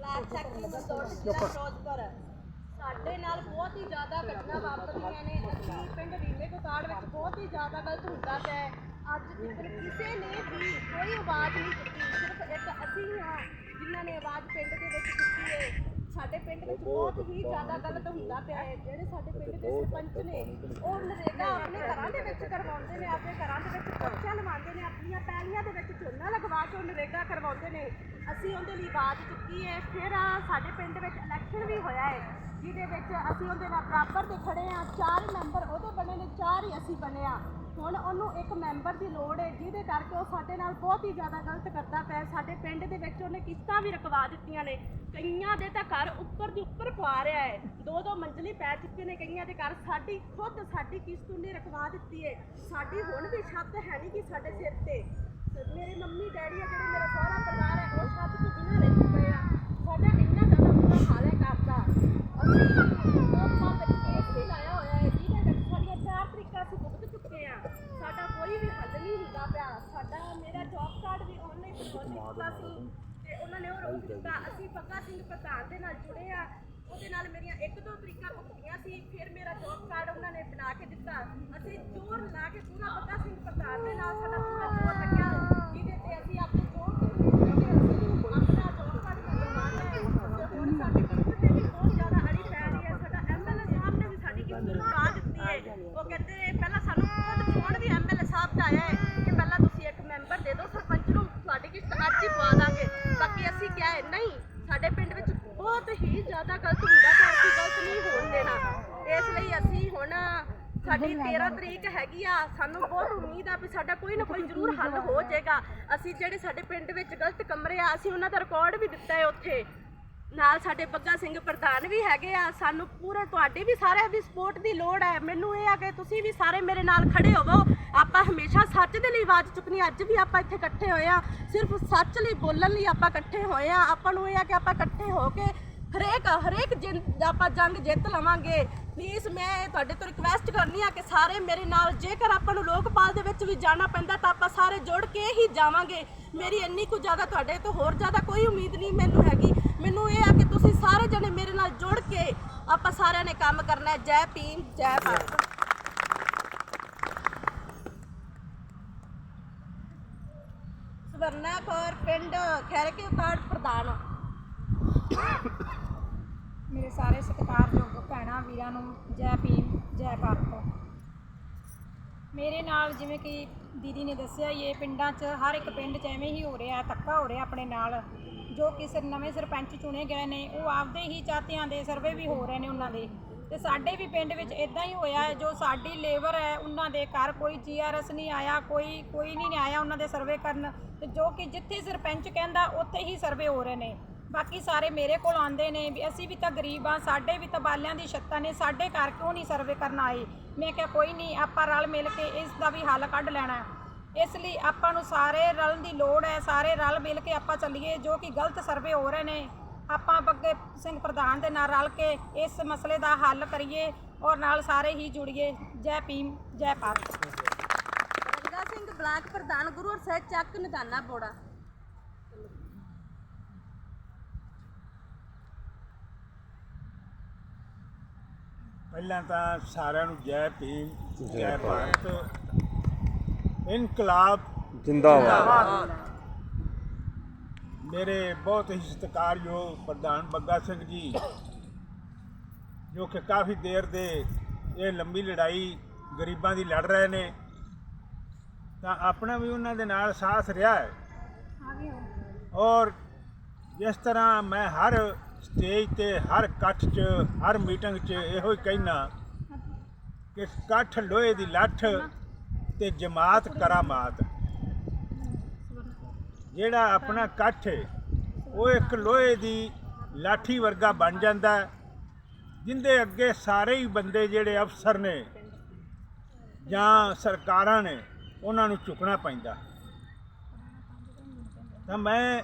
Block secretary ਮਜ਼ਦੂਰ ਜ਼ਿਲ੍ਹਾ ਫਿਰੋਜ਼ਪੁਰ ਸਾਡੇ ਨਾਲ ਬਹੁਤ ਹੀ ਜ਼ਿਆਦਾ ਘਟਨਾ ਵਾਪਰਦੀਆਂ ਨੇ। ਅਸੀਂ ਪਿੰਡ ਰੀਮੇ ਕੋਤਾੜ ਵਿੱਚ ਬਹੁਤ ਹੀ ਜ਼ਿਆਦਾ ਗਲਤ ਹੁੰਦਾ ਪਿਆ ਹੈ। ਅੱਜ ਤੱਕ ਕਿਸੇ ਨੇ ਵੀ ਕੋਈ ਆਵਾਜ਼ ਨਹੀਂ ਚੁੱਕੀ ਸਿਰਫ ਇੱਕ ਅਸੀਂ ਹੀ ਜਿਨ੍ਹਾਂ ਨੇ ਆਵਾਜ਼ ਪਿੰਡ ਦੇ ਵਿੱਚ ਚੁੱਕੀ ਹੈ। ਸਾਡੇ ਪਿੰਡ ਵਿੱਚ ਬਹੁਤ ਹੀ ਜ਼ਿਆਦਾ ਗਲਤ ਹੁੰਦਾ ਪਿਆ ਹੈ। ਜਿਹੜੇ ਸਾਡੇ ਪਿੰਡ ਦੇ ਸਰਪੰਚ ਨੇ ਉਹ ਨਰੇਗਾ ਆਪਣੇ ਘਰਾਂ ਦੇ ਵਿੱਚ ਕਰਵਾਉਂਦੇ ਨੇ ਆਪਣੇ ਘਰਾਂ ਦੇ ਵਿੱਚ ਪਰਚਾ ਲਵਾਉਂਦੇ ਨੇ ਆਪਣੀਆਂ ਪੈਲੀਆਂ ਦੇ ਵਿੱਚ ਝੋਨਾ ਲਗਵਾ ਕੇ ਉਹ ਨਰੇਗਾ ਕਰਵਾਉਂਦੇ ਨੇ। ਅਸੀਂ ਉਹਦੇ ਲਈ ਆਵਾਜ਼ ਚੁੱਕੀ ਹੈ। ਫਿਰ ਸਾਡੇ ਪਿੰਡ ਵਿੱਚ ਇਲੈਕਸ਼ਨ ਵੀ ਹੋਇਆ ਹੈ। ਜਿਹਦੇ ਵਿੱਚ ਅਸੀਂ ਉਹਦੇ ਨਾਲ ਬਰਾਬਰ ਦੇ ਖੜੇ ਆ ਚਾਰ ਮੈਂਬਰ ਉਹਦੇ ਬਣੇ ਨੇ, ਚਾਰ ਹੀ ਅਸੀਂ ਬਣੇ ਆ ਹੁਣ ਉਹਨੂੰ ਇੱਕ ਮੈਂਬਰ ਦੀ ਲੋੜ ਹੈ, ਜਿਹਦੇ ਕਰਕੇ ਉਹ ਸਾਡੇ ਨਾਲ ਬਹੁਤ ਹੀ ਜ਼ਿਆਦਾ ਗਲਤ ਕਰਦਾ ਪਿਆ। ਸਾਡੇ ਪਿੰਡ ਦੇ ਵਿੱਚ ਉਹਨੇ ਕਿਸ਼ਤਾਂ ਵੀ ਰਕਵਾ ਦਿੱਤੀਆਂ ਨੇ। ਕਈਆਂ ਦੇ ਤਾਂ ਘਰ ਉੱਪਰ ਦੀ ਉੱਪਰ ਪਾ ਰਿਹਾ ਹੈ। ਦੋ ਦੋ ਮੰਜ਼ਲੀ ਪੈ ਚੁੱਕੇ ਨੇ ਕਈਆਂ ਦੇ ਘਰ। ਸਾਡੀ ਖੁਦ ਸਾਡੀ ਕਿਸ਼ਤ ਉਹਨੇ ਰਕਵਾ ਦਿੱਤੀ ਹੈ। ਸਾਡੀ ਹੁਣ ਵੀ ਛੱਤ ਹੈ ਨਹੀਂ ਕਿ ਸਾਡੇ ਸਿਰ ਤੇ। ਮੇਰੇ ਮੰਮੀ, ਡੈਡੀ ਆ ਜਿਹੜੇ, ਮੇਰਾ ਸਾਰਾ ਪਰਿਵਾਰ ਹੈ, ਉਹ ਛੱਤ ਤੋਂ ਬਿਨਾਂ ਰਹਿ ਚੁੱਕੇ ਆ। ਸਾਡਾ ਇੰਨਾ ਜ਼ਿਆਦਾ ਬੁਰਾ ਹਾਲ ਹੈ ਘਰ ਦਾ। ਜਿਹਦੇ ਵਿੱਚ ਸਾਡੀਆਂ ਚਾਰ ਤਰੀਕਾਂ ਅਸੀਂ ਭੁਗਤ ਚੁੱਕੇ ਆ ਸਾਡਾ ਕੋਈ ਵੀ ਹੱਲ ਨਹੀਂ ਹੁੰਦਾ ਪਿਆ ਸਾਡਾ ਮੇਰਾ ਜੌਬ ਕਾਰਡ ਵੀ ਆਨਲਾਈਨ ਦਿੱਤਾ ਸੀ ਤੇ ਉਹਨਾਂ ਨੇ ਉਹ ਰੋਕ ਦਿੱਤਾ ਅਸੀਂ ਪੱਕਾ ਸਿੰਘ ਪ੍ਰਧਾਨ ਦੇ ਨਾਲ ਜੁੜੇ ਆ ਉਹਦੇ ਨਾਲ ਮੇਰੀਆਂ ਇੱਕ ਦੋ ਤਰੀਕਾਂ ਭੁਗਤੀਆਂ ਸੀ ਫਿਰ ਮੇਰਾ ਜੋਬ ਕਾਰਡ ਉਹਨਾਂ ਨੇ ਬਣਾ ਕੇ ਦਿੱਤਾ ਅਸੀਂ ਜ਼ੋਰ ਲਾ ਕੇ ਪੂਰਾ ਪੱਕਾ ਸਿੰਘ ਪ੍ਰਧਾਨ ਦੇ ਨਾਲ ਸਾਡਾ ਪੂਰਾ ਜ਼ੋਰ ਲੱਗਿਆ ਜਿਹਦੇ ਤੇ ਅਸੀਂ ਆਪਣੇ ਜ਼ੋਰ ਤੇ ਆਪਣਾ ਜੌਬ ਕਾਰਡ ਬਣਵਾਉਣਾ ਹੈ ਤੇ ਹੁਣ ਸਾਡੀ ਕਿਸ਼ਤ ਤੇ ਵੀ ਬਹੁਤ ਜ਼ਿਆਦਾ ਅੜੀ ਪੈ ਰਹੀ ਹੈ ਸਾਡਾ ਐਮਐਲਏ ਸਾਹਿਬ ਨੇ ਵੀ ਸਾਡੀ ਕਿਸ਼ਤ ਰੁਕਾ ਦਿੱਤੀ ਹੈ ਉਹ ਕਹਿੰਦੇ ਪਹਿਲਾਂ ਸਾਨੂੰ ਖੁਦ ਫੋਨ ਵੀ ਐਮਐਲਏ ਸਾਹਿਬ ਦਾ ਆਇਆ ਹੈ ਕਿ ਪਹਿਲਾਂ ਤੁਸੀਂ ਇੱਕ ਮੈਂਬਰ ਦੇ ਦਿਓ, ਸਰਪੰਚ ਨੂੰ ਤੁਹਾਡੀ ਕਿਸ਼ਤ ਅੱਜ ਹੀ ਪਵਾ ਦਾਂਗੇ। ਬਾਕੀ ਅਸੀਂ ਕਿਹਾ ਹੈ, ਨਹੀਂ, ਸਾਡੇ ਪਿੰਡ ਵਿੱਚ ਬਹੁਤ ਹੀ ਜ਼ਿਆਦਾ ਗਲਤ ਹੁੰਦਾ ਤਾਂ ਅਸੀਂ ਗਲਤ ਨਹੀਂ ਹੋਣ ਦੇਣਾ। ਇਸ ਲਈ ਅਸੀਂ ਹੁਣ ਸਾਡੀ 13 ਤਰੀਕ ਹੈਗੀ ਆ, ਸਾਨੂੰ ਬਹੁਤ ਉਮੀਦ ਆ ਵੀ ਸਾਡਾ ਕੋਈ ਨਾ ਕੋਈ ਜ਼ਰੂਰ ਹੱਲ ਹੋ ਜਾਏਗਾ। ਅਸੀਂ ਜਿਹੜੇ ਸਾਡੇ ਪਿੰਡ ਵਿੱਚ ਗਲਤ ਕਮਰੇ ਆ, ਅਸੀਂ ਉਹਨਾਂ ਦਾ ਰਿਕਾਰਡ ਵੀ ਦਿੱਤਾ ਹੈ ਉੱਥੇ। ਨਾਲ ਸਾਡੇ ਬੱਗਾ ਸਿੰਘ ਪ੍ਰਧਾਨ ਵੀ ਹੈਗੇ ਆ, ਸਾਨੂੰ ਪੂਰੇ ਤੁਹਾਡੀ ਵੀ ਸਾਰਿਆਂ ਦੀ ਸਪੋਰਟ ਦੀ ਲੋੜ ਹੈ। ਮੈਨੂੰ ਇਹ ਆ ਕਿ ਤੁਸੀਂ ਵੀ ਸਾਰੇ ਮੇਰੇ ਨਾਲ ਖੜੇ ਹੋਵੋ। ਆਪਾਂ ਹਮੇਸ਼ਾ ਸੱਚ ਦੇ ਲਈ ਆਵਾਜ਼ ਚੁੱਕਣੀ ਅੱਜ ਵੀ ਆਪਾਂ ਇੱਥੇ ਇਕੱਠੇ ਹੋਏ ਆ। ਸਿਰਫ ਸੱਚ ਲਈ, ਬੋਲਣ ਲਈ ਆਪਾਂ ਇਕੱਠੇ ਹੋਏ ਆ। ਆਪਾਂ ਨੂੰ ਇਹ ਆ ਕਿ ਆਪਾਂ ਇਕੱਠੇ ਹੋ ਕੇ ਹਰੇਕ ਹਰੇਕ ਜਿੰਦ, ਆਪਾਂ ਜੰਗ ਜਿੱਤ ਲਵਾਂਗੇ। ਪਲੀਜ਼ ਮੈਂ ਤੁਹਾਡੇ ਤੋਂ ਰਿਕਵੈਸਟ ਕਰਨੀ ਆ ਕਿ ਸਾਰੇ ਮੇਰੇ ਨਾਲ, ਜੇਕਰ ਆਪਾਂ ਨੂੰ ਲੋਕਪਾਲ ਦੇ ਵਿੱਚ ਵੀ ਜਾਣਾ ਪੈਂਦਾ ਤਾਂ ਆਪਾਂ ਸਾਰੇ ਜੁੜ ਕੇ ਹੀ ਜਾਵਾਂਗੇ। ਮੇਰੀ ਇੰਨੀ ਕੁ ਜ਼ਿਆਦਾ ਤੁਹਾਡੇ ਤੋਂ ਹੋਰ ਜ਼ਿਆਦਾ ਕੋਈ ਉਮੀਦ ਨਹੀਂ ਮੈਨੂੰ ਹੈਗੀ। ਮੈਨੂੰ ਇਹ ਆ ਕਿ ਤੁਸੀਂ ਸਾਰੇ ਜਣੇ ਮੇਰੇ ਨਾਲ ਜੁੜ ਕੇ ਆਪਾਂ ਸਾਰਿਆਂ ਨੇ ਕੰਮ ਕਰਨਾ ਹੈ। ਜੈ ਭੀਮ, ਜੈ ਭਾਰਤ। ਸਵਰਨਾ ਕੌਰ ਪਿੰਡ ਖੈਰਕੇ ਉਤਾੜ ਪ੍ਰਧਾਨ। ਮੇਰੇ ਸਾਰੇ ਸਤਿਕਾਰਯੋਗ ਭੈਣਾਂ, ਵੀਰਾਂ ਨੂੰ ਜੈ ਭੀਮ, ਜੈ ਭਾਰਤ। ਮੇਰੇ ਨਾਲ ਜਿਵੇਂ ਕਿ ਦੀਦੀ ਨੇ ਦੱਸਿਆ ਹੀ ਇਹ ਪਿੰਡਾਂ 'ਚ ਹਰ ਇੱਕ ਪਿੰਡ 'ਚ ਐਵੇਂ ਹੀ ਹੋ ਰਿਹਾ, ਧੱਕਾ ਹੋ ਰਿਹਾ ਆਪਣੇ ਨਾਲ। ਜੋ ਕਿ ਸਿਰ ਨਵੇਂ ਸਰਪੰਚ ਚੁਣੇ ਗਏ ਨੇ, ਉਹ ਆਪਦੇ ਹੀ ਚਾਹਤਿਆਂ ਦੇ ਸਰਵੇ ਵੀ ਹੋ ਰਹੇ ਨੇ ਉਹਨਾਂ ਦੇ। ਤੇ ਸਾਡੇ ਵੀ ਪਿੰਡ ਵਿੱਚ ਇਦਾਂ ਹੀ ਹੋਇਆ ਹੈ, ਜੋ ਸਾਡੀ ਲੇਬਰ ਹੈ, ਉਹਨਾਂ ਦੇ ਘਰ ਕੋਈ ਜੀਆਰਐਸ ਨਹੀਂ ਆਇਆ, ਕੋਈ ਕੋਈ ਨਹੀਂ ਆਇਆ ਉਹਨਾਂ ਦੇ ਸਰਵੇ ਕਰਨ। ਤੇ ਜੋ ਕਿ ਜਿੱਥੇ ਸਰਪੰਚ ਕਹਿੰਦਾ, ਉੱਥੇ ਹੀ ਸਰਵੇ ਹੋ ਰਹੇ ਨੇ। ਬਾਕੀ ਸਾਰੇ ਮੇਰੇ ਕੋਲ ਆਉਂਦੇ ਨੇ ਵੀ ਅਸੀਂ ਵੀ ਤਾਂ ਗਰੀਬ ਆ ਸਾਡੇ ਵੀ ਤਾਂ ਬਾਲਿਆਂ ਦੀ ਛੱਤਾਂ ਨੇ, ਸਾਡੇ ਘਰ ਕਿਉਂ ਨਹੀਂ ਸਰਵੇ ਕਰਨ ਆਏ? ਮੈਂ ਕਿਹਾ, ਕੋਈ ਨਹੀਂ, ਆਪਾਂ ਰਲ ਮਿਲ ਕੇ ਇਸ ਦਾ ਵੀ ਹੱਲ ਕੱਢ ਲੈਣਾ। ਇਸ ਲਈ ਆਪਾਂ ਨੂੰ ਸਾਰੇ ਰਲਣ ਦੀ ਲੋੜ ਹੈ ਸਾਰੇ ਰਲ ਮਿਲ ਕੇ ਆਪਾਂ ਚੱਲੀਏ ਜੋ ਕਿ ਗਲਤ ਸਰਵੇ ਹੋ ਰਹੇ ਨੇ। ਆਪਾਂ ਬੱਗੇ ਸਿੰਘ ਪ੍ਰਧਾਨ ਦੇ ਨਾਲ ਰਲ ਕੇ ਇਸ ਮਸਲੇ ਦਾ ਹੱਲ ਕਰੀਏ ਔਰ ਨਾਲ ਸਾਰੇ ਹੀ ਜੁੜੀਏ। ਜੈ ਭੀਮ ਜੈ ਭਾਰਤ। ਰੰਗਾ ਸਿੰਘ ਬਲਾਕ ਪ੍ਰਧਾਨ ਗੁਰੂ ਸਾਹਿਬ ਚੱਕ ਨਿਦਾਨਾ ਬੋੜਾ। ਪਹਿਲਾਂ ਤਾਂ ਸਾਰਿਆਂ ਨੂੰ ਜੈ ਭੀਮ ਜੈ ਭਾਰਤ। ਇਨਕਲਾਬ ਜਿੰਦਾਬਾਦ। ਮੇਰੇ ਬਹੁਤ ਹੀ ਸਤਿਕਾਰਯੋਗ ਪ੍ਰਧਾਨ ਬੱਗਾ ਸਿੰਘ ਜੀ ਜੋ ਕਿ ਕਾਫੀ ਦੇਰ ਦੇ ਇਹ ਲੰਬੀ ਲੜਾਈ ਗਰੀਬਾਂ ਦੀ ਲੜ ਰਹੇ ਨੇ ਤਾਂ ਆਪਣਾ ਵੀ ਉਹਨਾਂ ਦੇ ਨਾਲ ਸਾਥ ਰਿਹਾ ਹੈ। ਔਰ ਜਿਸ ਤਰ੍ਹਾਂ ਮੈਂ ਹਰ ਸਟੇਜ ਤੇ ਹਰ ਇਕੱਠ 'ਚ ਹਰ ਮੀਟਿੰਗ 'ਚ ਇਹੋ ਹੀ ਕਹਿਣਾ ਕਿ ਇਕੱਠ ਲੋਹੇ ਦੀ ਲੱਠ ਤੇ ਜਮਾਤ ਕਰਾਮਾਤ। ਜਿਹੜਾ ਆਪਣਾ ਇਕੱਠ ਹੈ ਉਹ ਇੱਕ ਲੋਹੇ ਦੀ ਲਾਠੀ ਵਰਗਾ ਬਣ ਜਾਂਦਾ ਹੈ, ਜਿੰਦੇ ਅੱਗੇ ਸਾਰੇ ਹੀ ਬੰਦੇ ਜਿਹੜੇ ਅਫਸਰ ਨੇ ਜਾਂ ਸਰਕਾਰਾਂ ਨੇ ਉਹਨਾਂ ਨੂੰ ਝੁਕਣਾ ਪੈਂਦਾ। ਤਾਂ ਮੈਂ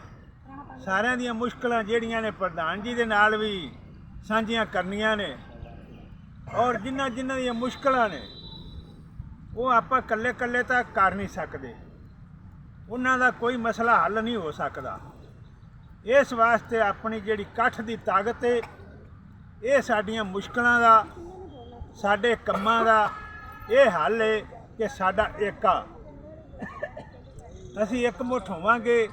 ਸਾਰਿਆਂ ਦੀਆਂ ਮੁਸ਼ਕਲਾਂ ਜਿਹੜੀਆਂ ਨੇ ਪ੍ਰਧਾਨ ਜੀ ਦੇ ਨਾਲ ਵੀ ਸਾਂਝੀਆਂ ਕਰਨੀਆਂ ਨੇ ਔਰ ਜਿਨ੍ਹਾਂ ਜਿਨ੍ਹਾਂ ਦੀਆਂ ਮੁਸ਼ਕਲਾਂ ਨੇ ਉਹ ਆਪਾਂ ਇਕੱਲੇ ਇਕੱਲੇ ਤਾਂ ਕਰ ਨਹੀਂ ਸਕਦੇ। ਉਹਨਾਂ ਦਾ ਕੋਈ ਮਸਲਾ ਹੱਲ ਨਹੀਂ ਹੋ ਸਕਦਾ। ਇਸ ਵਾਸਤੇ ਆਪਣੀ ਜਿਹੜੀ ਇਕੱਠ ਦੀ ਤਾਕਤ ਹੈ ਇਹ ਸਾਡੀਆਂ ਮੁਸ਼ਕਲਾਂ ਦਾ, ਸਾਡੇ ਕੰਮਾਂ ਦਾ, ਇਹ ਹੱਲ ਹੈ ਕਿ ਸਾਡਾ ਏਕਾ। ਅਸੀਂ ਇੱਕ ਮੁੱਠ ਹੋਵਾਂਗੇ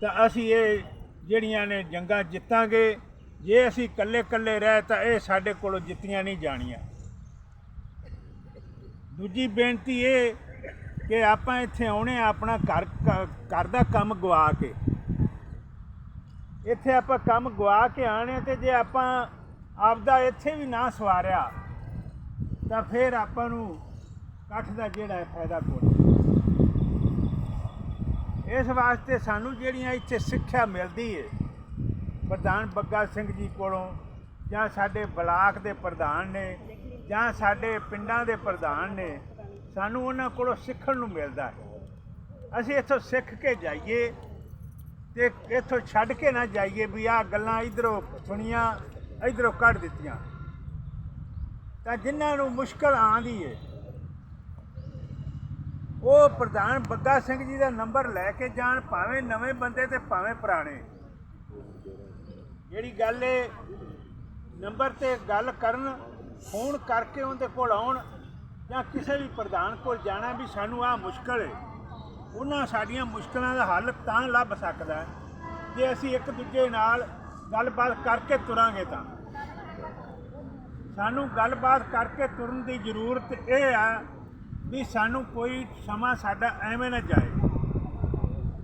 ਤਾਂ ਅਸੀਂ ਇਹ ਜਿਹੜੀਆਂ ਨੇ ਜੰਗਾਂ ਜਿੱਤਾਂਗੇ। ਜੇ ਅਸੀਂ ਇਕੱਲੇ ਇਕੱਲੇ ਰਹਿ ਤਾਂ ਇਹ ਸਾਡੇ ਕੋਲੋਂ ਜਿੱਤੀਆਂ ਨਹੀਂ ਜਾਣੀਆਂ। ਦੂਜੀ ਬੇਨਤੀ ਇਹ ਕਿ ਆਪਾਂ ਇੱਥੇ ਆਉਣੇ ਆ ਆਪਣਾ ਘਰ ਘਰ ਦਾ ਕੰਮ ਗਵਾ ਕੇ। ਇੱਥੇ ਆਪਾਂ ਕੰਮ ਗਵਾ ਕੇ ਆਣੇ ਤੇ ਜੇ ਆਪਾਂ ਆਪਦਾ ਇੱਥੇ ਵੀ ਨਾ ਸਵਾਰਿਆ, ਤਾਂ ਫਿਰ ਆਪਾਂ ਨੂੰ ਇਕੱਠ ਦਾ ਜਿਹੜਾ ਫਾਇਦਾ ਕੋਈ ਇਸ ਵਾਸਤੇ ਸਾਨੂੰ ਜਿਹੜੀਆਂ ਇੱਥੇ ਸਿੱਖਿਆ ਮਿਲਦੀ ਹੈ ਪ੍ਰਧਾਨ ਬੱਗਾ ਸਿੰਘ ਜੀ ਕੋਲੋਂ ਜਾਂ ਸਾਡੇ ਬਲਾਕ ਦੇ ਪ੍ਰਧਾਨ ਨੇ ਜਾਂ ਸਾਡੇ ਪਿੰਡਾਂ ਦੇ ਪ੍ਰਧਾਨ ਨੇ ਸਾਨੂੰ ਉਹਨਾਂ ਕੋਲੋਂ ਸਿੱਖਣ ਨੂੰ ਮਿਲਦਾ ਹੈ। ਅਸੀਂ ਇੱਥੋਂ ਸਿੱਖ ਕੇ ਜਾਈਏ ਤੇ ਇੱਥੋਂ ਛੱਡ ਕੇ ਨਾ ਜਾਈਏ ਵੀ ਆਹ ਗੱਲਾਂ ਇਧਰੋਂ ਸੁਣੀਆਂ, ਇਧਰੋਂ ਕੱਢ ਦਿੱਤੀਆਂ। ਤਾਂ ਜਿਨ੍ਹਾਂ ਨੂੰ ਮੁਸ਼ਕਲ ਆਂਦੀ ਏ, ਉਹ ਪ੍ਰਧਾਨ ਬੱਗਾ ਸਿੰਘ ਜੀ ਦਾ ਨੰਬਰ ਲੈ ਕੇ ਜਾਣ, ਭਾਵੇਂ ਨਵੇਂ ਬੰਦੇ ਤੇ ਭਾਵੇਂ ਪੁਰਾਣੇ। ਜਿਹੜੀ ਗੱਲ ਏ, ਨੰਬਰ ਤੇ ਗੱਲ ਕਰਨ ਫੋਨ ਕਰਕੇ ਉਹਦੇ ਕੋਲ ਆਉਣ ਜਾਂ ਕਿਸੇ ਵੀ ਪ੍ਰਧਾਨ ਕੋਲ ਜਾਣਾ ਵੀ ਸਾਨੂੰ ਆਹ ਮੁਸ਼ਕਲ ਏ ਉਹਨਾਂ ਸਾਡੀਆਂ ਮੁਸ਼ਕਲਾਂ ਦਾ ਹੱਲ ਤਾਂ ਲੱਭ ਸਕਦਾ ਜੇ ਅਸੀਂ ਇੱਕ ਦੂਜੇ ਨਾਲ ਗੱਲਬਾਤ ਕਰਕੇ ਤੁਰਾਂਗੇ ਤਾਂ। ਸਾਨੂੰ ਗੱਲਬਾਤ ਕਰਕੇ ਤੁਰਨ ਦੀ ਜ਼ਰੂਰਤ ਇਹ ਆ ਵੀ ਸਾਨੂੰ ਕੋਈ ਸਮਾਂ ਸਾਡਾ ਐਵੇਂ ਨਾ ਜਾਏ।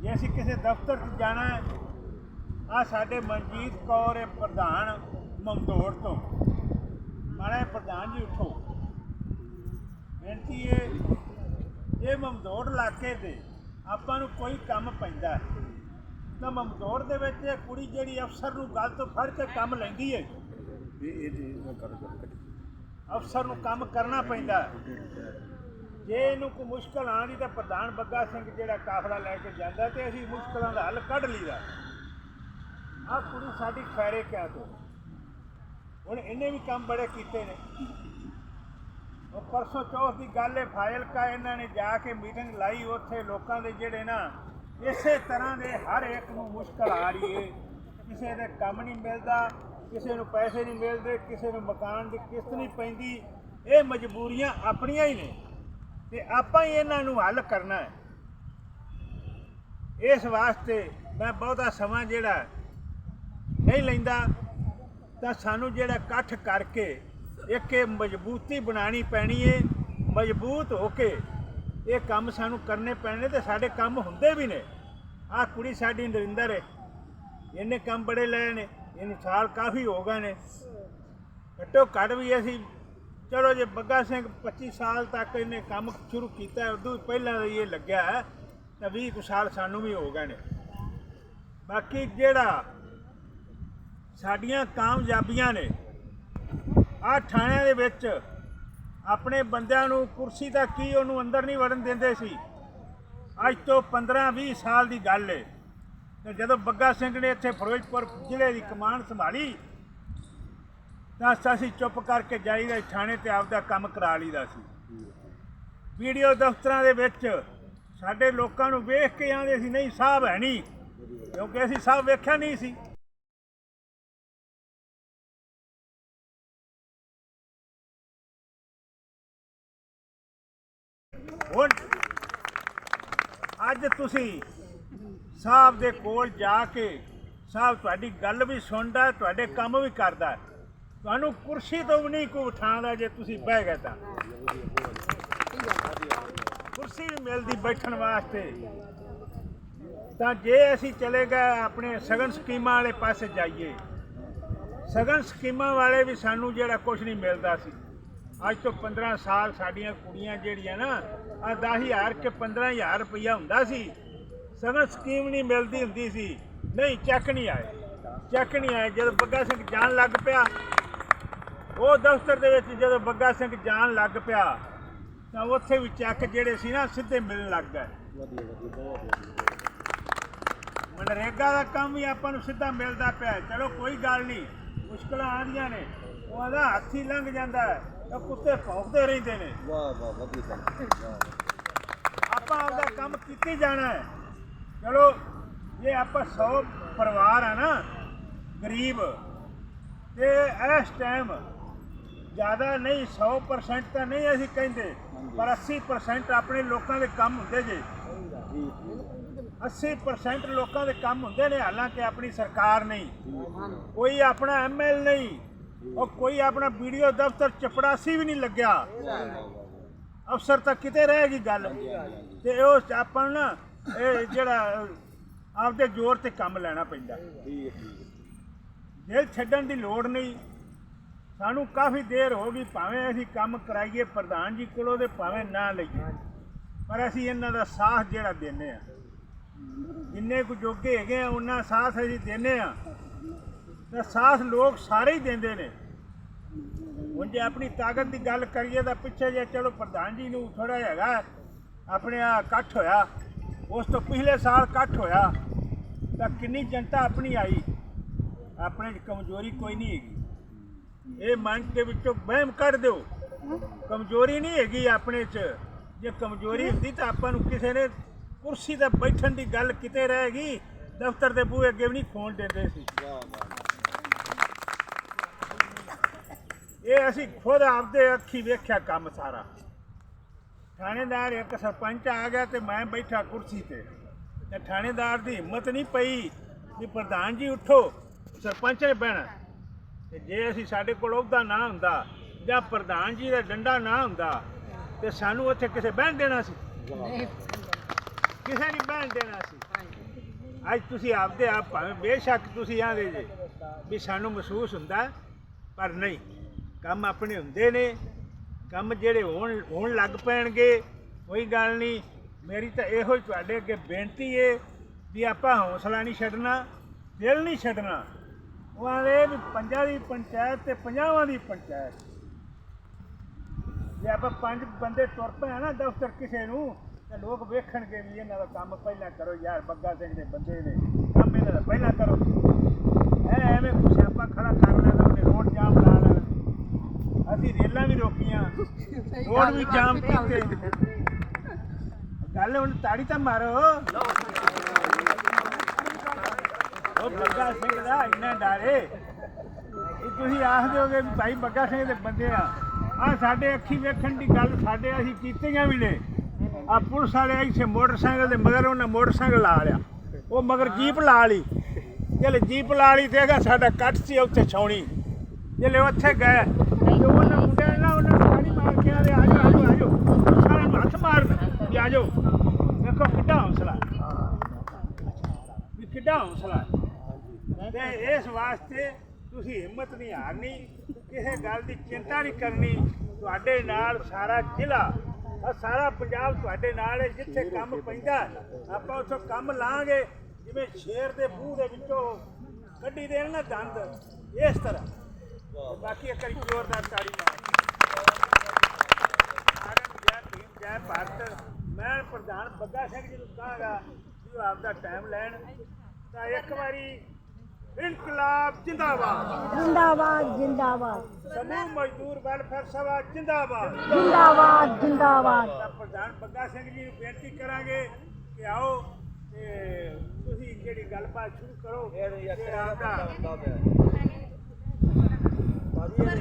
ਜੇ ਅਸੀਂ ਕਿਸੇ ਦਫ਼ਤਰ 'ਚ ਜਾਣਾ ਹੈ ਆ ਸਾਡੇ ਮਨਜੀਤ ਕੌਰ ਪ੍ਰਧਾਨ ਮਮਦੋੜ ਤੋਂ। ਜਿਹਾ ਪ੍ਰਧਾਨ ਜੀ ਉਠੋ। ਬੇਨਤੀ ਇਹ ਇਹ ਮਮਦੋੜ ਇਲਾਕੇ ਦੇ ਆਪਾਂ ਨੂੰ ਕੋਈ ਕੰਮ ਪੈਂਦਾ ਹੈ ਤਾਂ ਮਮਦੋੜ ਦੇ ਵਿੱਚ ਇਹ ਕੁੜੀ ਜਿਹੜੀ ਅਫਸਰ ਨੂੰ ਗੱਲ ਤੋਂ ਫੜ ਕੇ ਕੰਮ ਲੈਂਦੀ ਹੈ। ਅਫਸਰ ਨੂੰ ਕੰਮ ਕਰਨਾ ਪੈਂਦਾ ਜੇ ਇਹਨੂੰ ਕੋਈ ਮੁਸ਼ਕਲ ਆਂਦੀ ਤਾਂ ਪ੍ਰਧਾਨ ਬੱਗਾ ਸਿੰਘ ਜਿਹੜਾ ਕਾਫਲਾ ਲੈ ਕੇ ਜਾਂਦਾ ਤੇ ਅਸੀਂ ਮੁਸ਼ਕਲਾਂ ਦਾ ਹੱਲ ਕੱਢ ਲਈਦਾ। ਆਹ ਕੁੜੀ ਸਾਡੀ ਖੈਰੇ ਕਿਆ ਤੋਂ। ਹੁਣ ਇਹਨੇ ਵੀ ਕੰਮ ਬੜੇ ਕੀਤੇ ਨੇ। ਉਹ ਪਰਸੋਂ ਚੌਥ ਦੀ ਗੱਲ ਹੈ ਫਾਇਲਕਾ ਇਹਨਾਂ ਨੇ ਜਾ ਕੇ ਮੀਟਿੰਗ ਲਾਈ, ਉੱਥੇ ਲੋਕਾਂ ਦੇ ਜਿਹੜੇ ਨਾ, ਇਸੇ ਤਰ੍ਹਾਂ ਦੇ ਹਰ ਇੱਕ ਨੂੰ ਮੁਸ਼ਕਲ ਆ ਰਹੀ ਹੈ ਕਿਸੇ ਦੇ ਕੰਮ ਨਹੀਂ ਮਿਲਦਾ, ਕਿਸੇ ਨੂੰ ਪੈਸੇ ਨਹੀਂ ਮਿਲਦੇ, ਕਿਸੇ ਨੂੰ ਮਕਾਨ ਦੀ ਕਿਸ਼ਤ ਨਹੀਂ ਪੈਂਦੀ। ਇਹ ਮਜਬੂਰੀਆਂ ਆਪਣੀਆਂ ਹੀ ਨੇ ਤੇ ਆਪਾਂ ਹੀ ਇਹਨਾਂ ਨੂੰ ਹੱਲ ਕਰਨਾ ਹੈ। ਇਸ ਵਾਸਤੇ ਮੈਂ ਬਹੁਤਾ ਸਮਾਂ ਜਿਹੜਾ ਨਹੀਂ ਲੈਂਦਾ। ਤਾਂ ਸਾਨੂੰ ਜਿਹੜਾ ਇਕੱਠ ਕਰਕੇ ਇੱਕ ਇਹ ਮਜ਼ਬੂਤੀ ਬਣਾਣੀ ਪੈਣੀ ਏ, ਮਜ਼ਬੂਤ ਹੋ ਕੇ ਇਹ ਕੰਮ ਸਾਨੂੰ ਕਰਨੇ ਪੈਣੇ ਤੇ ਸਾਡੇ ਕੰਮ ਹੁੰਦੇ ਵੀ ਨੇ। ਆਹ ਕੁੜੀ ਸਾਡੀ ਨਰਿੰਦਰ ਏ। ਇਹਨੇ ਕੰਮ ਬੜੇ ਲਏ ਨੇ, ਇਹਨੂੰ ਸਾਲ ਕਾਫੀ ਹੋ ਗਏ ਨੇ। ਘੱਟੋ ਘੱਟ ਵੀ ਅਸੀਂ, ਚਲੋ ਜੇ ਬੱਗਾ ਸਿੰਘ 25 ਸਾਲ ਤੱਕ ਇਹਨੇ ਕੰਮ ਸ਼ੁਰੂ ਕੀਤਾ ਉਦੋਂ ਪਹਿਲਾਂ ਦਾ ਇਹ ਲੱਗਿਆ ਤਾਂ 20 ਕੁ ਸਾਲ ਸਾਨੂੰ ਵੀ ਹੋ ਗਏ ਨੇ। ਬਾਕੀ ਜਿਹੜਾ ਸਾਡੀਆਂ ਕਾਮਯਾਬੀਆਂ ਨੇ। ਆ ਥਾਣਿਆਂ ਦੇ ਵਿੱਚ ਆਪਣੇ ਬੰਦਿਆਂ ਨੂੰ ਕੁਰਸੀ ਦਾ ਕੀ ਉਹਨੂੰ ਅੰਦਰ ਨਹੀਂ ਵੜਨ ਦਿੰਦੇ ਸੀ। ਅੱਜ ਤੋਂ 15-20 ਸਾਲ ਦੀ ਗੱਲ ਏ। ਤੇ ਜਦੋਂ ਬੱਗਾ ਸਿੰਘ ਨੇ ਇੱਥੇ ਫਿਰੋਜ਼ਪੁਰ ਜ਼ਿਲ੍ਹੇ ਦੀ ਕਮਾਨ ਸੰਭਾਲੀ, ਤਾਂ ਅਸੀਂ ਚੁੱਪ ਕਰਕੇ ਜਾਈਦਾ ਥਾਣੇ ਤੇ ਆਪਦਾ ਕੰਮ ਕਰਾ ਲਈਦਾ ਸੀ। ਵੀਡੀਓ ਦਫ਼ਤਰਾਂ ਦੇ ਵਿੱਚ ਸਾਡੇ ਲੋਕਾਂ ਨੂੰ ਵੇਖ ਕੇ ਆਂਦੇ ਸੀ, ਨਹੀਂ ਸਾਹਿਬ ਹੈ ਨਹੀਂ, ਕਿਉਂਕਿ ਅਸੀਂ ਸਾਹਿਬ ਵੇਖਿਆ ਨਹੀਂ ਸੀ। ਅੱਜ ਤੁਸੀਂ ਸਾਹਿਬ ਦੇ ਕੋਲ ਜਾ ਕੇ ਸਾਹਿਬ ਤੁਹਾਡੀ ਗੱਲ ਵੀ ਸੁਣਦਾ ਤੁਹਾਡੇ ਕੰਮ ਵੀ ਕਰਦਾ ਤੁਹਾਨੂੰ ਕੁਰਸੀ ਤੋਂ ਵੀ ਨਹੀਂ ਕੋਈ ਉਠਾਉਂਦਾ ਜੇ ਤੁਸੀਂ ਬਹਿ ਗਏ ਤਾਂ। ਕੁਰਸੀ ਵੀ ਮਿਲਦੀ ਬੈਠਣ ਵਾਸਤੇ। ਤਾਂ ਜੇ ਅਸੀਂ ਚਲੇ ਗਏ ਆਪਣੇ ਸਗਨ ਸਕੀਮਾਂ ਵਾਲੇ ਪਾਸੇ ਜਾਈਏ। ਸਗਨ ਸਕੀਮਾਂ ਵਾਲੇ ਵੀ ਸਾਨੂੰ ਜਿਹੜਾ ਕੁਝ ਨਹੀਂ ਮਿਲਦਾ ਸੀ। ਅੱਜ ਤੋਂ 15 ਸਾਲ ਸਾਡੀਆਂ ਕੁੜੀਆਂ ਜਿਹੜੀਆਂ ਨਾ ਆ 10000 ਕੇ 15000 ਰੁਪਈਆ ਹੁੰਦਾ ਸੀ। ਸਗਨ ਸਕੀਮ ਨਹੀਂ ਮਿਲਦੀ ਹੁੰਦੀ ਸੀ। ਨਹੀਂ, ਚੈੱਕ ਨਹੀਂ ਆਏ। ਚੈੱਕ ਨਹੀਂ ਆਏ। ਜਦੋਂ ਬੱਗਾ ਸਿੰਘ ਜਾਣ ਲੱਗ ਪਿਆ, ਉਹ ਦਫ਼ਤਰ ਦੇ ਵਿੱਚ ਜਦੋਂ ਬੱਗਾ ਸਿੰਘ ਜਾਣ ਲੱਗ ਪਿਆ, ਤਾਂ ਉੱਥੇ ਵੀ ਚੈੱਕ ਜਿਹੜੇ ਸੀ ਨਾ, ਸਿੱਧੇ ਮਿਲਣ ਲੱਗ ਗਏ। ਮਨਰੇਗਾ ਦਾ ਕੰਮ ਵੀ ਆਪਾਂ ਨੂੰ ਸਿੱਧਾ ਮਿਲਦਾ ਪਿਆ। ਚਲੋ, ਕੋਈ ਗੱਲ ਨਹੀਂ। ਮੁਸ਼ਕਲਾਂ ਆਉਂਦੀਆਂ ਨੇ। ਉਹਦਾ ਹੱਥ ਹੀ ਲੰਘ ਜਾਂਦਾ ਹੈ। ਤਾਂ ਕੁੱਤੇ ਭੌਂਕਦੇ ਰਹਿੰਦੇ ਨੇ। ਵਾਹ ਵਾਹ ਵਧੀਆ ਆਪਾਂ ਆਪਦਾ ਕੰਮ ਕੀਤੀ ਜਾਣਾ ਹੈ। ਚਲੋ ਜੇ ਆਪਾਂ 100 ਪਰਿਵਾਰ ਆ ਨਾ ਗਰੀਬ ਤੇ ਇਸ ਟਾਈਮ ਜ਼ਿਆਦਾ ਨਹੀਂ 100% ਤਾਂ ਨਹੀਂ ਅਸੀਂ ਕਹਿੰਦੇ ਪਰ 80% ਆਪਣੇ ਲੋਕਾਂ ਦੇ ਕੰਮ ਹੁੰਦੇ ਜੇ। 80% ਲੋਕਾਂ ਦੇ ਕੰਮ ਹੁੰਦੇ ਨੇ ਹਾਲਾਂਕਿ ਆਪਣੀ ਸਰਕਾਰ ਨਹੀਂ। ਕੋਈ ਆਪਣਾ ਐਮਐਲ ਨਹੀਂ। ਉਹ ਕੋਈ ਆਪਣਾ ਵੀਡੀਓ ਦਫ਼ਤਰ ਚਪੜਾਸੀ ਵੀ ਨਹੀਂ ਲੱਗਿਆ। ਅਫਸਰ ਤਾਂ ਕਿਤੇ ਰਹਿ ਗਈ ਗੱਲ। ਤੇ ਉਹ ਆਪਾਂ ਨੂੰ ਨਾ ਇਹ ਜਿਹੜਾ ਆਪਦੇ ਜ਼ੋਰ ਤੇ ਕੰਮ ਲੈਣਾ ਪੈਂਦਾ। ਜੇਲ੍ਹ ਛੱਡਣ ਦੀ ਲੋੜ ਨਹੀਂ। ਸਾਨੂੰ ਕਾਫੀ ਦੇਰ ਹੋ ਗਈ, ਭਾਵੇਂ ਅਸੀਂ ਕੰਮ ਕਰਾਈਏ ਪ੍ਰਧਾਨ ਜੀ ਕੋਲੋਂ ਤੇ ਭਾਵੇਂ ਨਾ ਲਈਏ। ਪਰ ਅਸੀਂ ਇਹਨਾਂ ਦਾ ਸਾਥ ਜਿਹੜਾ ਦਿੰਨੇ ਆ ਜਿੰਨੇ ਕੁ ਜੋਗੇ ਹੈਗੇ ਆ, ਉਹਨਾਂ ਸਾਥ ਅਸੀਂ ਦਿੰਨੇ ਆ ਤਾਂ ਸਾਥ ਲੋਕ ਸਾਰੇ ਹੀ ਦਿੰਦੇ ਨੇ। ਹੁਣ ਜੇ ਆਪਣੀ ਤਾਕਤ ਦੀ ਗੱਲ ਕਰੀਏ ਤਾਂ ਪਿੱਛੇ ਜੇ ਚਲੋ ਪ੍ਰਧਾਨ ਜੀ ਨੂੰ ਥੋੜਾ ਹੈਗਾ, ਆਪਣੇ ਆ ਇਕੱਠ ਹੋਇਆ, ਉਸ ਤੋਂ ਪਿਛਲੇ ਸਾਲ ਇਕੱਠ ਹੋਇਆ, ਤਾਂ ਕਿੰਨੀ ਜਨਤਾ ਆਪਣੀ ਆਈ, ਆਪਣੇ 'ਚ ਕਮਜ਼ੋਰੀ ਕੋਈ ਨਹੀਂ ਹੈਗੀ। ਇਹ ਮਨ ਦੇ ਵਿੱਚੋਂ ਵਹਿਮ ਕੱਢ ਦਿਓ। ਕਮਜ਼ੋਰੀ ਨਹੀਂ ਹੈਗੀ ਆਪਣੇ 'ਚ। ਜੇ ਕਮਜ਼ੋਰੀ ਹੁੰਦੀ ਤਾਂ ਆਪਾਂ ਨੂੰ ਕਿਸੇ ਨੇ ਕੁਰਸੀ ਤੇ ਬੈਠਣ ਦੀ ਗੱਲ ਕਿਤੇ ਰਹੇਗੀ ਦਫ਼ਤਰ ਦੇ ਬੂਹੇ ਅੱਗੇ ਵੀ ਨਹੀਂ ਖੋਣ ਦਿੰਦੇ ਸੀ। ਇਹ ਅਸੀਂ ਖੁਦ ਆਪਦੇ ਅੱਖੀ ਵੇਖਿਆ ਕੰਮ ਸਾਰਾ। ਥਾਣੇਦਾਰ ਇੱਕ ਸਰਪੰਚ ਆ ਗਿਆ ਤੇ ਮੈਂ ਬੈਠਾ ਕੁਰਸੀ ਤੇ। ਤੇ ਥਾਣੇਦਾਰ ਦੀ ਹਿੰਮਤ ਨਹੀਂ ਪਈ ਵੀ ਪ੍ਰਧਾਨ ਜੀ ਉੱਠੋ, ਸਰਪੰਚ ਨੇ ਬਹਿਣਾ। ਤੇ ਜੇ ਅਸੀਂ ਸਾਡੇ ਕੋਲ ਉਹਦਾ ਨਾ ਹੁੰਦਾ ਜਾਂ ਪ੍ਰਧਾਨ ਜੀ ਦਾ ਡੰਡਾ ਨਾ ਹੁੰਦਾ, ਤੇ ਸਾਨੂੰ ਉੱਥੇ ਕਿਸੇ ਬਹਿਣ ਦੇਣਾ ਸੀ? ਕਿਸੇ ਨਹੀਂ ਬਹਿਣ ਦੇਣਾ ਸੀ? ਅੱਜ ਤੁਸੀਂ ਆਪਦੇ ਆਪ ਭਾਵੇਂ ਬੇਸ਼ੱਕ ਤੁਸੀਂ ਆਂਦੇ ਜੇ ਵੀ ਸਾਨੂੰ ਮਹਿਸੂਸ ਹੁੰਦਾ ਪਰ ਨਹੀਂ। ਕੰਮ ਆਪਣੇ ਹੁੰਦੇ ਨੇ, ਕੰਮ ਜਿਹੜੇ ਹੋਣ ਹੋਣ ਲੱਗ ਪੈਣਗੇ, ਕੋਈ ਗੱਲ ਨਹੀਂ ਮੇਰੀ ਤਾਂ ਇਹੋ ਹੀ ਤੁਹਾਡੇ ਅੱਗੇ ਬੇਨਤੀ ਏ ਵੀ ਆਪਾਂ ਹੌਸਲਾ ਨਹੀਂ ਛੱਡਣਾ, ਦਿਲ ਨਹੀਂ ਛੱਡਣਾ। ਉਹ ਆਲੇ ਵੀ ਪੰਜਾਂ ਦੀ ਪੰਚਾਇਤ ਤੇ ਪੰਜਾਹਾਂ ਦੀ ਪੰਚਾਇਤ। ਜੇ ਆਪਾਂ ਪੰਜ ਬੰਦੇ ਤੁਰ ਪਏ ਨਾ ਦਫ਼ਤਰ ਕਿਸੇ ਨੂੰ, ਤੇ ਲੋਕ ਵੇਖਣਗੇ ਵੀ ਇਹਨਾਂ ਦਾ ਕੰਮ ਪਹਿਲਾਂ ਕਰੋ, ਯਾਰ ਬੱਗਾ ਸਿੰਘ ਦੇ ਬੰਦੇ ਨੇ, ਕੰਮ ਇਹਨਾਂ ਦਾ ਪਹਿਲਾਂ ਕਰੋ। ਐ ਐਵੇਂ ਕੁਛ ਆਪਾਂ ਖੜਾ ਕਰ ਲੈਣਾ ਉਹਨੇ ਰੋਡ ਜਾਮ ਲਾ ਲੈਣਾ ਅਸੀਂ ਰੇਲਾਂ ਵੀ ਰੋਕੀਆਂ ਰੋਡ ਵੀ ਜਾਮ ਕੀਤੇ ਗੱਲ ਹੁਣ ਤਾੜੀ ਤਾਂ ਮਾਰੋ ਉਹ ਬੱਗਾ ਸਿੰਘ ਦਾ ਇੰਨਾ ਡਾਰੇ ਇਹ ਤੁਸੀਂ ਆਖਦੇ ਹੋਗੇ ਵੀ ਭਾਈ ਬੱਗਾ ਸਿੰਘ ਦੇ ਬੰਦੇ ਆ। ਆ ਸਾਡੇ ਅੱਖੀ ਵੇਖਣ ਦੀ ਗੱਲ ਸਾਡੇ ਅਸੀਂ ਕੀਤੀਆਂ ਵੀ ਨੇ। ਆ ਪੁਲਿਸ ਵਾਲੇ ਇੱਥੇ ਮੋਟਰਸਾਈਕਲ ਦੇ ਮਗਰ ਉਹਨਾਂ ਮੋਟਰਸਾਈਕਲ ਲਾ ਲਿਆ। ਉਹ ਮਗਰ ਜੀਪ ਲਾ ਲਈ। ਜੇ ਜੀਪ ਲਾ ਲਈ ਤੇ ਸਾਡਾ ਕੱਟ ਸੀ ਉੱਥੇ ਛਾਉਣੀ। ਜਿਹੜੇ ਉੱਥੇ ਗਏ। ਤੇ ਉਹਨਾਂ ਮੁੰਡਿਆਂ ਨੇ ਨਾ ਉਹਨਾਂ ਨੂੰ ਪਾਣੀ ਮਾਰ ਕੇ ਆਲੇ ਆਜੋ ਆਜੋ ਆਜੋ ਸਾਰਿਆਂ ਨੂੰ ਹੱਥ ਮਾਰ ਵੀ ਆਜੋ ਦੇਖੋ ਕਿੱਡਾ ਹੌਸਲਾ। ਵੀ ਕਿੱਡਾ ਹੌਸਲਾ। ਤੇ ਇਸ ਵਾਸਤੇ ਤੁਸੀਂ ਹਿੰਮਤ ਨਹੀਂ ਹਾਰਨੀ, ਕਿਸੇ ਗੱਲ ਦੀ ਚਿੰਤਾ ਨਹੀਂ ਕਰਨੀ। ਤੁਹਾਡੇ ਨਾਲ ਸਾਰਾ ਜ਼ਿਲ੍ਹਾ ਸਾਰਾ ਪੰਜਾਬ ਤੁਹਾਡੇ ਨਾਲ ਹੈ, ਜਿੱਥੇ ਕੰਮ ਪੈਂਦਾ ਆਪਾਂ ਉੱਥੋਂ ਕੰਮ ਲਾਂਗੇ, ਜਿਵੇਂ ਸ਼ੇਰ ਦੇ ਮੂੰਹ ਦੇ ਵਿੱਚੋਂ ਕੱਢੀ ਦੇਣ ਨਾ ਦੰਦ, ਇਸ ਤਰ੍ਹਾਂ। ਬਾਕੀ ਇੱਕ ਵਾਰੀ ਜ਼ੋਰਦਾਰ ਤਾੜੀ ਮਾਰ। ਨੂੰ ਜੈ ਭੀਮ ਜੈ ਭਾਰਤ। ਮੈਂ ਪ੍ਰਧਾਨ ਬੱਗਾ ਸਿੰਘ ਜੀ ਨੂੰ ਕਹਾਂਗਾ ਵੀ ਉਹ ਆਪਦਾ ਟਾਈਮ ਲੈਣ। ਤਾਂ ਇੱਕ ਵਾਰੀ ਇਨਕਲਾਬ ਜਿੰਦਾਬਾਦ। ਜਿੰਦਾਬਾਦ ਜਿੰਦਾਬਾਦ। ਸਮੂਹ ਮਜ਼ਦੂਰ ਵੈਲਫੇਅਰ ਸਭਾ ਜਿੰਦਾਬਾਦ। ਜਿੰਦਾਬਾਦ ਜਿੰਦਾਬਾਦ। ਪ੍ਰਧਾਨ ਬੱਗਾ ਸਿੰਘ ਜੀ ਨੂੰ ਬੇਨਤੀ ਕਰਾਂਗੇ ਕਿ ਆਓ ਤੇ ਤੁਸੀਂ ਜਿਹੜੀ ਗੱਲਬਾਤ ਸ਼ੁਰੂ ਕਰੋ ਤੇ ਆਪਦਾ ਆਜੋ ਆਜੋ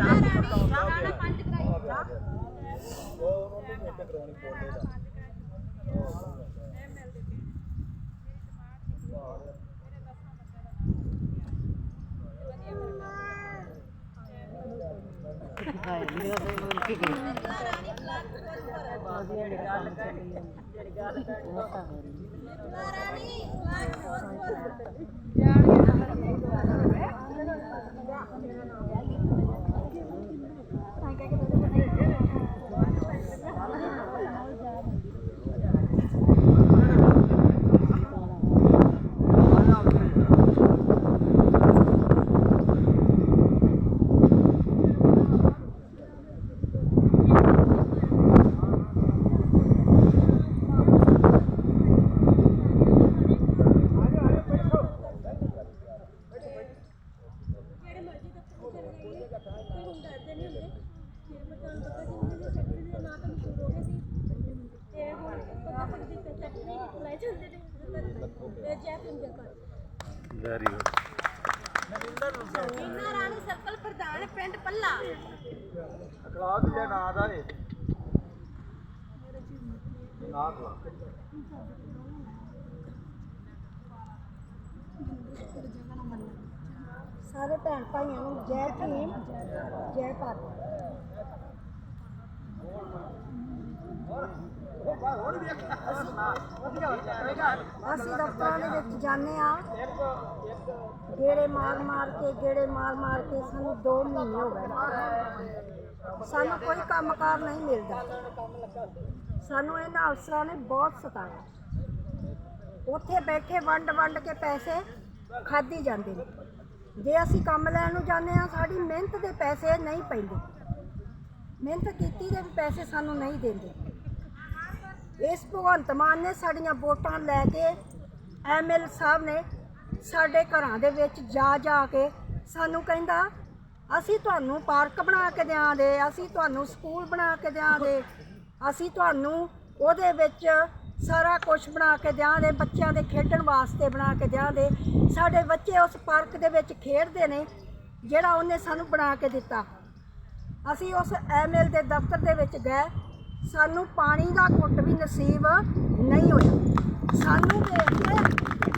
ਬੈਠੋ ਜਿਹੜੇ ਮਰਜ਼ੀ ਦਫ਼ਤਰ ਚਲੇ ਜਾਈਏ ਕੋਈ ਹੁਣ ਡਰਦੇ ਨਹੀਂ ਹੁੰਦੇ ਫਿਰ ਮੈਂ ਤੁਹਾਨੂੰ ਪਤਾ ਜਿੰਨੇ ਦੇ ਸੈਕਟਰੀ ਦੇ ਨਾਂ ਤੋਂ ਮਸ਼ਹੂਰ ਹੋ ਗਏ ਸੀ ਤੇ ਹੁਣ ਪਤਾ ਸਕਦੀ ਤੇ ਸੈਕਟਰੀ ਚਲਾਏ ਜਾਂਦੇ ਨੇ ਤੇ ਜੈ Bhim very good Meena Rani circle ਪ੍ਰਧਾਨ ਪਿੰਡ ਪੱਲਾ। ਅਖਲਾਕ ਜੇ ਨਾ ਦਾ ਏ ਨਾ ਸਾਰੇ ਭੈਣ ਭਾਈਆਂ ਨੂੰ ਜੈ ਭੀਮ ਜੈ ਭਾਰਤ। ਅਸੀਂ ਦਫ਼ਤਰਾਂ ਦੇ ਵਿੱਚ ਜਾਂਦੇ ਆ ਗੇੜੇ ਮਾਰ ਮਾਰ ਕੇ, ਗੇੜੇ ਮਾਰ ਮਾਰ ਕੇ ਸਾਨੂੰ 2 ਮਹੀਨੇ ਹੋ ਗਏ। ਸਾਨੂੰ ਕੋਈ ਕੰਮਕਾਰ ਨਹੀਂ ਮਿਲਦਾ। ਸਾਨੂੰ ਇਹਨਾਂ ਅਫਸਰਾਂ ਨੇ ਬਹੁਤ ਸਤਾਇਆ। ਉੱਥੇ ਬੈਠੇ ਵੰਡ ਵੰਡ ਕੇ ਪੈਸੇ ਖਾਦੀ ਜਾਂਦੇ ਨੇ। ਜੇ ਅਸੀਂ ਕੰਮ ਲੈਣ ਨੂੰ ਜਾਂਦੇ ਆ ਸਾਡੀ ਮਿਹਨਤ ਦੇ ਪੈਸੇ ਨਹੀਂ ਪੈਂਦੇ। ਮਿਹਨਤ ਕੀਤੀ ਦੇ ਵੀ ਪੈਸੇ ਸਾਨੂੰ ਨਹੀਂ ਦਿੰਦੇ। ਇਸ ਭਗਵੰਤ ਮਾਨ ਨੇ ਸਾਡੀਆਂ ਵੋਟਾਂ ਲੈ ਕੇ ਐਮਐਲ ਸਾਹਿਬ ਨੇ ਸਾਡੇ ਘਰਾਂ ਦੇ ਵਿੱਚ ਜਾ ਜਾ ਕੇ ਸਾਨੂੰ ਕਹਿੰਦਾ, ਅਸੀਂ ਤੁਹਾਨੂੰ ਪਾਰਕ ਬਣਾ ਕੇ ਦਿਆਂਗੇ, ਅਸੀਂ ਤੁਹਾਨੂੰ ਸਕੂਲ ਬਣਾ ਕੇ ਦਿਆਂਗੇ, ਅਸੀਂ ਤੁਹਾਨੂੰ ਉਹਦੇ ਵਿੱਚ ਸਾਰਾ ਕੁਝ ਬਣਾ ਕੇ ਦਿਆਂਗੇ, ਬੱਚਿਆਂ ਦੇ ਖੇਡਣ ਵਾਸਤੇ ਬਣਾ ਕੇ ਦਿਆਂਗੇ। ਸਾਡੇ ਬੱਚੇ ਉਸ ਪਾਰਕ ਦੇ ਵਿੱਚ ਖੇਡਦੇ ਨੇ, ਜਿਹੜਾ ਉਹਨੇ ਸਾਨੂੰ ਬਣਾ ਕੇ ਦਿੱਤਾ। ਅਸੀਂ ਉਸ ਐਮਐਲ ਦੇ ਦਫ਼ਤਰ ਦੇ ਵਿੱਚ ਗਏ ਸਾਨੂੰ ਪਾਣੀ ਦਾ ਘੁੱਟ ਵੀ ਨਸੀਬ ਨਹੀਂ ਹੋਇਆ। ਸਾਨੂੰ ਵੇਖ ਕੇ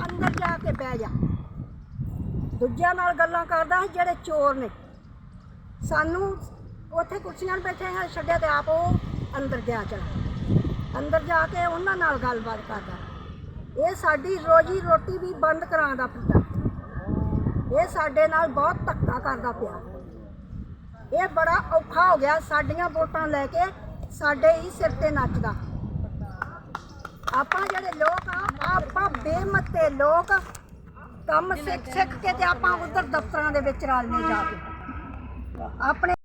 ਅੰਦਰ ਜਾ ਕੇ ਬਹਿ ਜਾ। ਦੂਜਿਆਂ ਨਾਲ ਗੱਲਾਂ ਕਰਦਾ ਸੀ, ਜਿਹੜੇ ਚੋਰ ਨੇ। ਸਾਨੂੰ ਉੱਥੇ ਕੁਰਸੀਆਂ 'ਤੇ ਬੈਠੇ ਹਾਂ ਛੱਡਿਆ ਤੇ ਆਪ ਉਹ ਅੰਦਰ ਗਿਆ ਚਲਾ ਅੰਦਰ ਜਾ ਕੇ ਉਹਨਾਂ ਨਾਲ ਗੱਲਬਾਤ ਕਰਦਾ। ਇਹ ਸਾਡੀ ਰੋਜੀ ਰੋਟੀ ਵੀ ਬੰਦ ਕਰਾਉਂਦਾ ਫਿਰਦਾ ਇਹ ਸਾਡੇ ਨਾਲ ਬਹੁਤ ਧੱਕਾ ਕਰਦਾ ਪਿਆ। ਇਹ ਬੜਾ ਔਖਾ ਹੋ ਗਿਆ ਸਾਡੀਆਂ ਵੋਟਾਂ ਲੈ ਕੇ ਸਾਡੇ ਹੀ ਸਿਰ ਤੇ ਨੱਚਦਾ। ਆਪਾਂ ਜਿਹੜੇ ਲੋਕ ਆ, ਆਪਾਂ ਬੇਮਤੇ ਲੋਕ। ਕੰਮ ਸਿੱਖ ਸਿੱਖ ਕੇ ਤੇ ਆਪਾਂ ਉਧਰ ਦਫ਼ਤਰਾਂ ਦੇ ਵਿੱਚ ਰਲਨੇ ਜਾ ਕੇ। ਆਪਣੇ